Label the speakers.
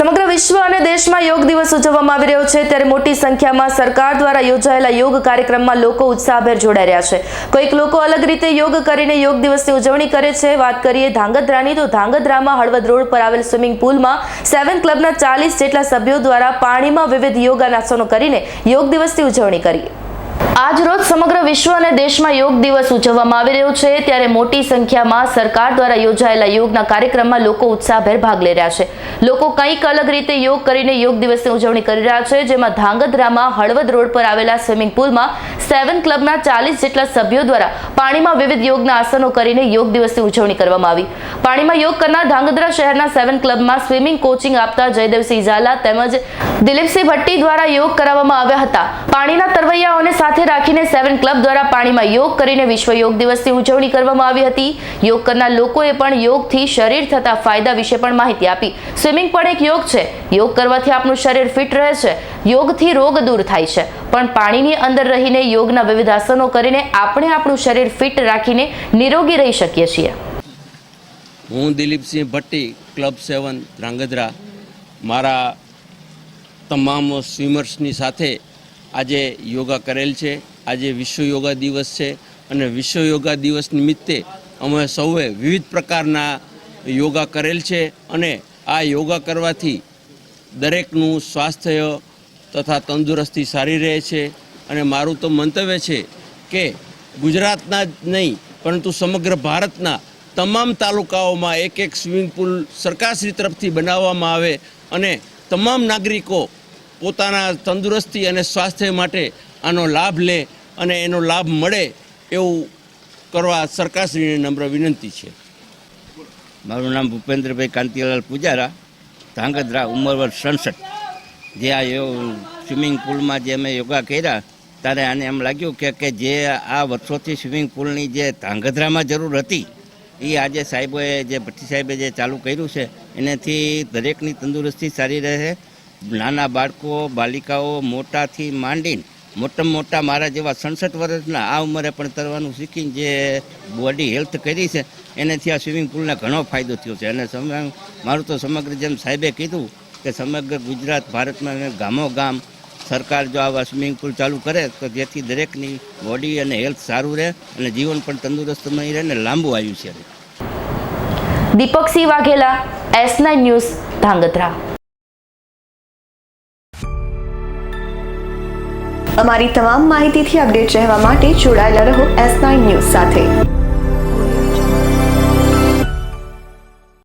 Speaker 1: સમગ્ર વિશ્વ અને દેશમાં યોગ દિવસ ઉજવવામાં આવી રહ્યો છે. ત્યારે મોટી સંખ્યામાં સરકાર દ્વારા યોજાયેલા યોગ કાર્યક્રમમાં લોકો ઉત્સાહભેર જોડાઈ રહ્યા છે. કોઈક લોકો અલગ રીતે યોગ કરીને યોગ દિવસની ઉજવણી કરે છે. વાત કરીએ ધાંગધ્રાની, તો ધાંગધ્રામાં હળવદ રોડ પર આવેલ સ્વિમિંગ પુલમાં સેવન ક્લબના ચાલીસ જેટલા સભ્યો દ્વારા પાણીમાં વિવિધ યોગાનાસનો કરીને યોગ દિવસની ઉજવણી કરી. આજ રોજ સમગ્ર વિશ્વ અને દેશમાં યોગ દિવસ ઉજવવામાં આવી રહ્યો છે. ત્યારે મોટી સંખ્યામાં સરકાર દ્વારા યોજાયેલા યોગના કાર્યક્રમમાં લોકો ઉત્સાહભેર ભાગ લઈ રહ્યા છે. લોકો કંઈક અલગ રીતે યોગ કરીને યોગ દિવસની ઉજવણી કરી રહ્યા છે. જેમાં ધાંગધ્રામાં હળવદ રોડ પર આવેલા સ્વિમિંગ પુલમાં સેવન ક્લબના ચાલીસ જેટલા સભ્યો દ્વારા પાણીમાં વિવિધ યોગના આસનો કરીને યોગ દિવસની ઉજવણી કરવામાં આવી. પાણીમાં યોગ કરનાર ધાંગધ્રા શહેરના સેવન ક્લબમાં સ્વિમિંગ કોચિંગ આપતા જયદેવસિંહ ઝાલા તેમજ દિલીપસિંહ ભટ્ટી દ્વારા યોગ કરાવવામાં આવ્યા હતા. પાણીના તરવૈયાઓને સાથે રાખીને સેવન ક્લબ દ્વારા પાણીમાં યોગ કરીને વિશ્વ યોગ દિવસની ઉજવણી કરવામાં આવી હતી. યોગ કરનાર લોકોએ પણ યોગથી શરીર થતા ફાયદા વિશે પણ માહિતી આપી. સ્વિમિંગ પણ એક યોગ છે. યોગ કરવાથી આપણું શરીર ફિટ રહે છે. યોગથી રોગ દૂર થાય છે. પણ પાણીની અંદર રહીને યોગના વિવિધ આસનો કરીને આપણે આપણું શરીર ફિટ રાખીને નિરોગી રહી શકીએ છીએ.
Speaker 2: હું દિલીપસિંહ ભટ્ટી, ક્લબ સેવન, ધ્રાંગધ્રા. મારા તમામ સ્વિમર્સની સાથે આજે યોગા કરેલ છે. આજે વિશ્વ યોગા દિવસ છે અને વિશ્વ યોગા દિવસ નિમિત્તે અમે સૌએ વિવિધ પ્રકારના યોગા કરેલ છે અને આ યોગા કરવાથી દરેકનું સ્વાસ્થ્ય તથા તંદુરસ્તી સારી રહે છે. અને મારું તો મંતવ્ય છે કે ગુજરાતના જ નહીં, પરંતુ સમગ્ર ભારતના તમામ તાલુકાઓમાં એક એક સ્વિમિંગ પુલ સરકારશ્રી તરફથી બનાવવામાં આવે અને તમામ નાગરિકો પોતાના તંદુરસ્તી અને સ્વાસ્થ્ય માટે આનો લાભ લે અને એનો લાભ મળે એવું કરવા સરકારશ્રીને નમ્ર વિનંતી છે.
Speaker 3: મારું નામ ભૂપેન્દ્રભાઈ કાંતિલાલ પૂજારા, ધાંગધ્રા ઉંમર વર્ષ સડસઠ. જે આ સ્વિમિંગ પુલમાં જે અમે યોગા કર્યા ત્યારે આને એમ લાગ્યું કે કે જે આ વર્ષોથી સ્વિમિંગ પુલની જે ધાંગધ્રામાં જરૂર હતી, એ આજે સાહેબોએ જે ભટ્ટી સાહેબે જે ચાલુ કર્યું છે, એનાથી દરેકની તંદુરસ્તી સારી રહે. નાના બાળકો, બાલિકાઓ મોટાથી માંડીને મોટામાં મોટા મારા જેવા સડસઠ વર્ષના આ ઉંમરે પણ તરવાનું શીખીને જે બોડી હેલ્થ કરી છે, એનાથી આ સ્વિમિંગ પુલને ઘણો ફાયદો થયો છે. અને મારું તો સમગ્ર જેમ સાહેબે કીધું કે સમગ્ર ગુજરાત ભારતમાં ગામો ગામ સરકાર જો આવા સ્વિમિંગ પુલ ચાલુ કરે તો જેથી દરેકની બોડી અને હેલ્થ સારું રહે અને જીવન પણ તંદુરસ્તમય રહે અને લાંબુ આયુષ્ય રહે
Speaker 1: Deepaksinh Vaghela S nine news Dhrangadhra.
Speaker 4: અમારી તમામ માહિતીથી અપડેટ રહેવા માટે જોડાયેલા રહો એસ નાઇન ન્યૂઝ સાથે.